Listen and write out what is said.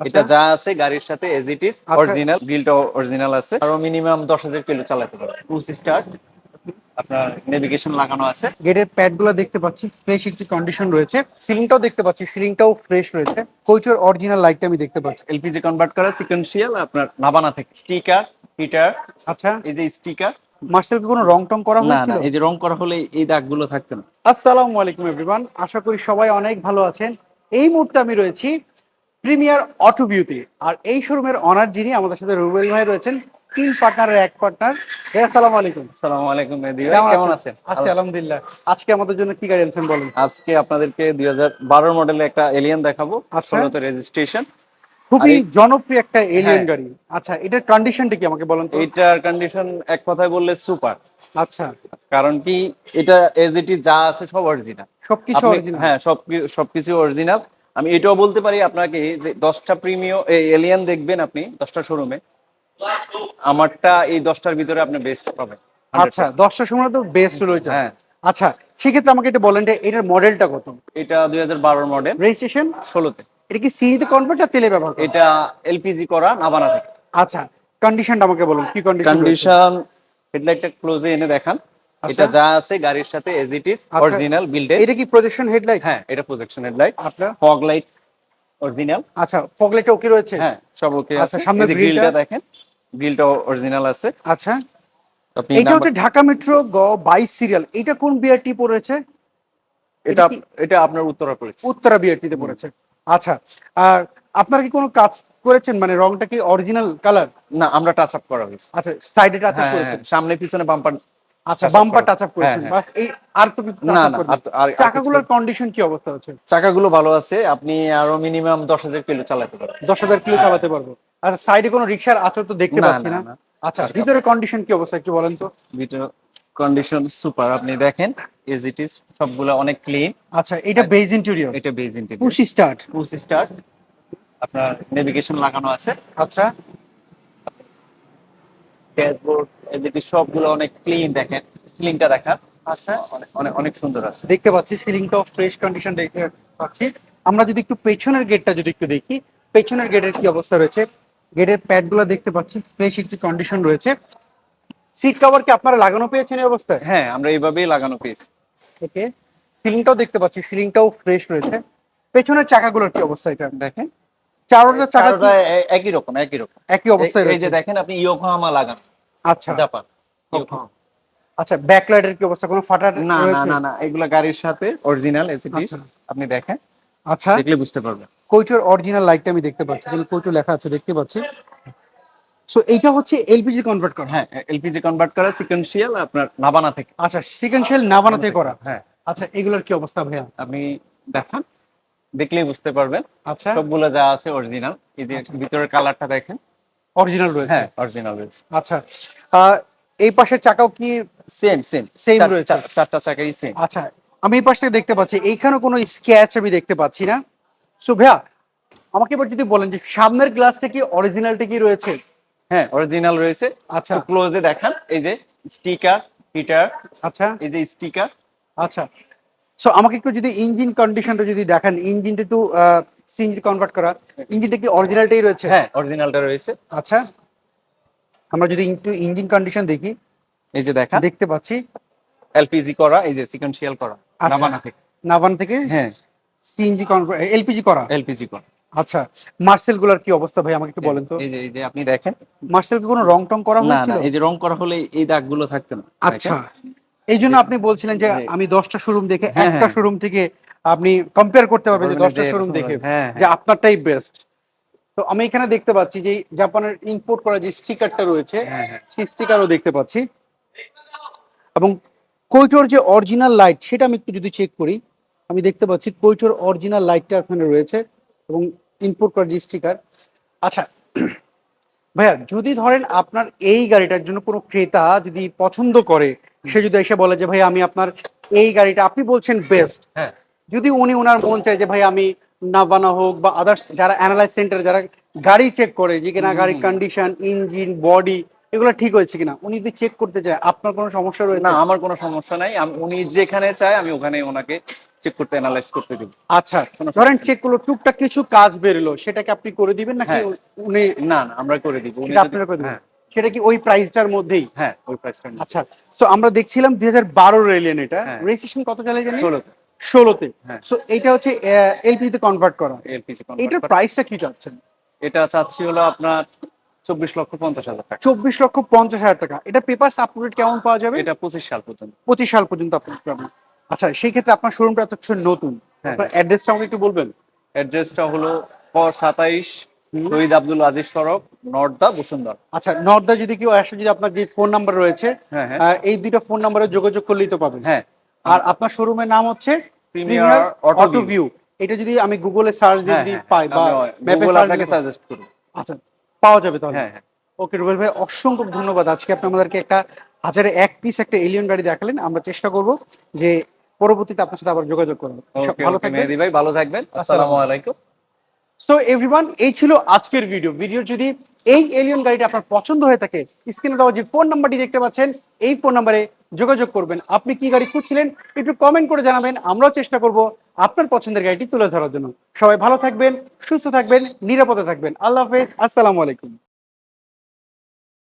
এটা আচ্ছা। যা আছে গাড়ির সাথে এজ ইট ইজ। অরিজিনাল গিলটা অরিজিনাল আছে। আরও মিনিমাম দশ হাজার কিলো চালাতে পারবে টু স্টার আপনার নেভিগেশন লাগানো আছে। গেটের প্যাডগুলো দেখতে পাচ্ছি ফ্রেশ একটি কন্ডিশন রয়েছে। সিলিংটাও দেখতে পাচ্ছি সিলিংটাও ফ্রেশ রয়েছে। কোচের অরিজিনাল লাইটটা আমি দেখতে পাচ্ছি। এলপিজি কনভার্ট করা সিকোয়েন্সিয়াল আপনার নাবানা থেকে। স্টিকার হিটার আচ্ছা। এই যে স্টিকার মার্সেলকে কোনো রং টং করা হয়েছিল না এই যে রং করা হলে এই দাগগুলো থাকতো না। আসসালামু আলাইকুম এভরিওয়ান আশা করি সবাই অনেক ভালো আছেন। এই মুহূর্তে আমি রয়েছি প্রিমিয়ার অটো ভিউতে। আর এই শোরুমের অনার যিনি আমাদের সাথে রুবেল ভাই রয়েছেন তিন পার্টনারের এক পার্টনার আসসালামু আলাইকুম। আসসালামু আলাইকুম কেমন আছেন? আছি আলহামদুলিল্লাহ। আজকে আমাদের জন্য কি গাড়ি আনছেন বলুন? আজকে আপনাদেরকে দুই হাজার বারোর মডেলের একটা এলিয়ান দেখাবো আচ্ছা। ষোলোতে রেজিস্ট্রেশন খুবই জনপ্রিয় একটা এলিয়েন হ্যাঁ। গাড়ি। আচ্ছা এটার কন্ডিশনটা কি আমাকে বলেন তো? এইটার কন্ডিশন এক কথায় বললে সুপার আচ্ছা। কারণ কি এটা এজ ইট ইজ যা আছে সব অরিজিনাল সবকিছু অরিজিনাল হ্যাঁ সব সবকিছু অরিজিনাল আমি এটাও বলতে পারি আপনাকে যে দশটা প্রিমিয় এলিয়ান দেখবেন আপনি দশটা শোরুমে। আমারটা এই দশটার ভিতরে আপনি বেস্ট পাবেন আচ্ছা দশটার সময় তো বেস্ট হলো এটা। হ্যাঁ। আচ্ছা সেক্ষেত্রে আমাকে এটা বলেন যে এটার মডেলটা কত? এটা দুই হাজার বারোর মডেল রেজিস্ট্রেশন ষোলোতে। এটা কি সিএনজি কনভার্ট আর তেলে ব্যবহার করে? এটা এলপিজি করা নাবানা থেকে। আচ্ছা কন্ডিশনটা আমাকে বলুন কি কন্ডিশন কন্ডিশন হেডলাইটটা ক্লোজে এনে দেখান। এটা যা আছে গাড়ির সাথে এজ ইট ইজ আচ্ছা। অরিজিনাল বিল্ডেড এটা কি প্রজেকশন হেডলাইট হ্যাঁ এটা প্রজেকশন হেডলাইট আপনার ফগ লাইট অরিজিনাল আচ্ছা ফগলাইটটা ওকে রয়েছে? হ্যাঁ সব ওকে আচ্ছা, আছে। সামনে গ্রিলটা দেখেন গ্রিলটা অরিজিনাল আছে। আচ্ছা। এটা হচ্ছে ঢাকা মেট্রো গ বাইশ সিরিয়াল এটা কোন বিআরটি পড়েছে? এটা এটা আপনার উত্তরা করেছে উত্তরা বিআরটিতে পড়েছে। আচ্ছা আর আপনারা কি কোনো কাজ করেছেন? মানে রংটা কি অরিজিনাল কালার না আমরা টাচ আপ করা হয়েছে। আচ্ছা সাইডে টাচ আপ করেছেন। সামনে পিছনে বাম্পার আচ্ছা বাম্পার টাচ আপ করেছেন হ্যাঁ, বাস এই আর তো কিছু না না আর- চাকাগুলোর কন্ডিশন কি অবস্থা আছে চাকাগুলো ভালো আছে আপনি আরও মিনিমাম দশ হাজার কিলো চালাতে পারবেন। দশ হাজার কিলো চালাতে পারব। আচ্ছা সাইডে কোনো রিক্সার আচর তো দেখতে পাচ্ছি না। আচ্ছা ভিতরে কন্ডিশন কি অবস্থা একটু বলেন তো। ভিডিও কন্ডিশন সুপার আপনি দেখেন এজ ইট ইজ সবগুলো অনেক ক্লিন আচ্ছা এটা বেজ ইন্টেরিয়র এটা beige interior push start push start আপনার নেভিগেশন লাগানো আছে। আচ্ছা। ড্যাশবোর্ড ইজ সবগুলো অনেক ক্লিন দেখেন সিলিংটা দেখান। আচ্ছা। অনেক অনেক সুন্দর আছে। দেখতে পাচ্ছি সিলিংটাও ফ্রেশ কন্ডিশন দেখতে পাচ্ছি। আমরা যদি একটু পেছনের গেটটা যদি একটু দেখি পেছনের গেটের কি অবস্থা রয়েছে? গেটের প্যাডগুলো দেখতে পাচ্ছি ফ্রেশ একটি কন্ডিশন রয়েছে। সিট কভার কি আপনারা লাগানো পেয়েছেন এই অবস্থায়? হ্যাঁ আমরা এইভাবেই লাগানো পেয়েছি। ওকে সিলিংটাও দেখতে পাচ্ছি সিলিংটাও ফ্রেশ রয়েছে। পেছনের চাকাগুলোর কি অবস্থা এটা? দেখেন। চারোটা চাকা কি একই রকম একই রকম। একই অবস্থায় এই- যে দেখেন আপনি ইয়োকোহামা লাগানো। আচ্ছা। জাপান। আচ্ছা ব্যাকলাইটের কি অবস্থা? কোনো ফাটা না না না না এগুলা গাড়ির সাথে অরিজিনাল এসিটি আচ্ছা। আপনি দেখেন। আচ্ছা। দেখলে বুঝতে পারবেন। কোচের অরিজিনাল লাইটটা আমি দেখতে পাচ্ছি কিন্তু কোচও লেখা আছে দেখতে পাচ্ছি। সো এইটা হচ্ছে এলপিজি কনভার্ট করা। হ্যাঁ এলপিজি কনভার্ট করা সিকোয়েন্সিয়াল আপনার নাবানা থেকে। আচ্ছা সিকোয়েন্সিয়াল না বানাতে করা। হ্যাঁ। আচ্ছা এগুলোর কি অবস্থা ভাইয়া? আপনি দেখান দেখলেই বুঝতে পারবেন। আচ্ছা। সবগুলো যা আছে অরিজিনাল এই যে ভিতরের কালারটা দেখেন। অরিজিনাল রয়েছে? হ্যাঁ অরিজিনাল রয়েছে। আচ্ছা এই পাশের চাকাও কি সেম সেম Same রয়েছে। চারটা চাকাই সেম আচ্ছা আমি এই পাশ থেকে দেখতে পাচ্ছি এইখানে কোনো স্ক্যাচ আমি দেখতে পাচ্ছি না। সো ভাইয়া আমাকে এবার যদি বলেন যে সামনের গ্লাসটা কি অরিজিনালটা কি রয়েছে? হ্যাঁ অরিজিনাল রয়েছে। আচ্ছা। ক্লোজে দেখান এই যে স্টিকার হিটার আচ্ছা। এই যে স্টিকার আচ্ছা। সো আমাকে একটু যদি ইঞ্জিন কন্ডিশনটা যদি দেখান ইঞ্জিনটা একটু সিএনজি কনভার্ট করা। ইঞ্জিনটা কি অরিজিনালটাই রয়েছে? হ্যাঁ অরিজিনালটা রয়েছে। আচ্ছা আমরা যদি একটু ইঞ্জিন কন্ডিশন দেখি। এই যে দেখা। দেখতে পাচ্ছি। এলপিজি করা এই যে সিকোয়েন্সিয়াল করা আচ্ছা। নাবানা থেকে। নাভান থেকে হ্যাঁ। সিএনজি কনভার্ট এলপিজি করা। এলপিজি করা। আচ্ছা মার্সেলগুলার কি অবস্থা ভাই আমাকে একটু বলেন তো। এই যে এই যে আপনি দেখেন। মার্সেল কি কোনো রং টং করা হয়েছিল না এই যে রং করা হলে এই দাগগুলো থাকতো না। আচ্ছা এই জন্য আপনি বলছিলেন যে আমি দশটা শোরুম দেখে হ্যাঁ, একটা হ্যাঁ। শোরুম থেকে আপনি কম্পেয়ার করতে পারবেন যে দশটা শোরুম দেখে হ্যাঁ, যে হ্যাঁ। আপনারটাই বেস্ট তো আমি এখানে দেখতে পাচ্ছি যে জাপানের ইম্পোর্ট করা যে স্টিকারটা রয়েছে হ্যাঁ। সেই স্টিকারও দেখতে পাচ্ছি। এবং কৈটোর যে অরিজিনাল লাইট সেটা আমি একটু যদি চেক করি আমি দেখতে পাচ্ছি কৈটোর অরিজিনাল লাইটটা এখানে রয়েছে এবং ইম্পোর্ট করা যে স্টিকার আচ্ছা ভাইয়া যদি ধরেন আপনার এই গাড়িটার জন্য কোনো ক্রেতা যদি পছন্দ করে সে যদি এসে বলে যে ভাই আমি আপনার এই গাড়িটা আপনি বলছেন বেস্ট হ্যাঁ। যদি উনি ওনার মন চায় যে ভাই আমি নাভানা হোক বা আদার্স যারা অ্যানালাইজ সেন্টার যারা গাড়ি চেক করে যে কিনা গাড়ির কন্ডিশন ইঞ্জিন বডি এগুলো ঠিক হয়েছে কিনা উনি যদি চেক করতে চায় আপনার কোনো সমস্যা রয়েছে? না আমার কোনো সমস্যা নাই। উনি যেখানে চায় আমি ওখানে ওনাকে চেক করতে অ্যানালাইজ করতে দিব। আচ্ছা ধরেন চেক করল টুকটাক কিছু কাজ বেরোলো সেটাকে আপনি করে দিবেন নাকি হ্যাঁ। উনি না না আমরা করে দিব। উনি আপনারা করে দিবেন। হ্যাঁ। সেটা কি ওই প্রাইসটার মধ্যেই? হ্যাঁ ওই প্রাইসটা আচ্ছা তো আমরা দেখছিলাম দুই হাজার বারো রেলিয়ান এটা। হ্যাঁ। রেজিস্ট্রেশন কত সালে জানি ষোলো ষোলোতে হ্যাঁ। সো এটা হচ্ছে এলপিজিতে কনভার্ট করা। এলপিজি এটার প্রাইসটা কি চাচ্ছেন? এটা চাচ্ছি হলো আপনার চব্বিশ লক্ষ পঞ্চাশ হাজার টাকা। চব্বিশ লক্ষ পঞ্চাশ হাজার টাকা। এটা পেপার আপলোড কেমন পাওয়া যাবে? এটা পঁচিশ সাল পর্যন্ত। পঁচিশ সাল পর্যন্ত আপলোড পাবেন। আচ্ছা সেই ক্ষেত্রে আপনার শোরুমটা তো নতুন। হ্যাঁ। আপনার অ্যাড্রেসটা আমাকে একটু বলবেন? অ্যাড্রেসটা হলো ক সাতাইশ শহীদ আব্দুল আজিজ সড়ক নর্দা বসুন্ধরা। আচ্ছা নর্দা যদি কেউ আসে যদি আপনার যে ফোন নাম্বার রয়েছে হ্যাঁ হ্যাঁ। এই দুইটা ফোন নাম্বারে যোগাযোগ করলেই তো পাবেন। হ্যাঁ। আর আপনার শোরুমের নাম হচ্ছে প্রিমিয়ার অটো ভিউ এটা যদি আমি গুগলে সার্চ হ্যাঁ যদি হ্যাঁ পাই বা ম্যাপে আপনাকে সাজেস্ট আচ্ছা পাওয়া যাবে তাহলে। হ্যাঁ হ্যাঁ। ওকে রুবেল ভাই অসংখ্য ধন্যবাদ। আজকে আপনি আমাদেরকে একটা হাজারে এক পিস একটা এলিয়ন গাড়ি দেখালেন। আমরা চেষ্টা করব যে পরবর্তীতে আপনার সাথে আবার যোগাযোগ করব ভালো থাকবেন। ভাই ভালো থাকবেন। আসসালামু আলাইকুম। সো এভরিওয়ান এই ছিল আজকের ভিডিও ভিডিও যদি এই এলিয়ন গাড়িটা আপনার পছন্দ হয়ে থাকে স্ক্রিনে দেওয়া যে ফোন নাম্বারটি দেখতে পাচ্ছেন এই ফোন নাম্বারে যোগাযোগ করবেন। আপনি কি গাড়ি খুঁজছিলেন একটু কমেন্ট করে জানাবেন, আমরাও চেষ্টা করব আপনার পছন্দের গাড়িটি তুলে ধরার জন্য। সবাই ভালো থাকবেন, সুস্থ থাকবেন, নিরাপদে থাকবেন। আল্লাহ হাফেজ, আসসালামু আলাইকুম।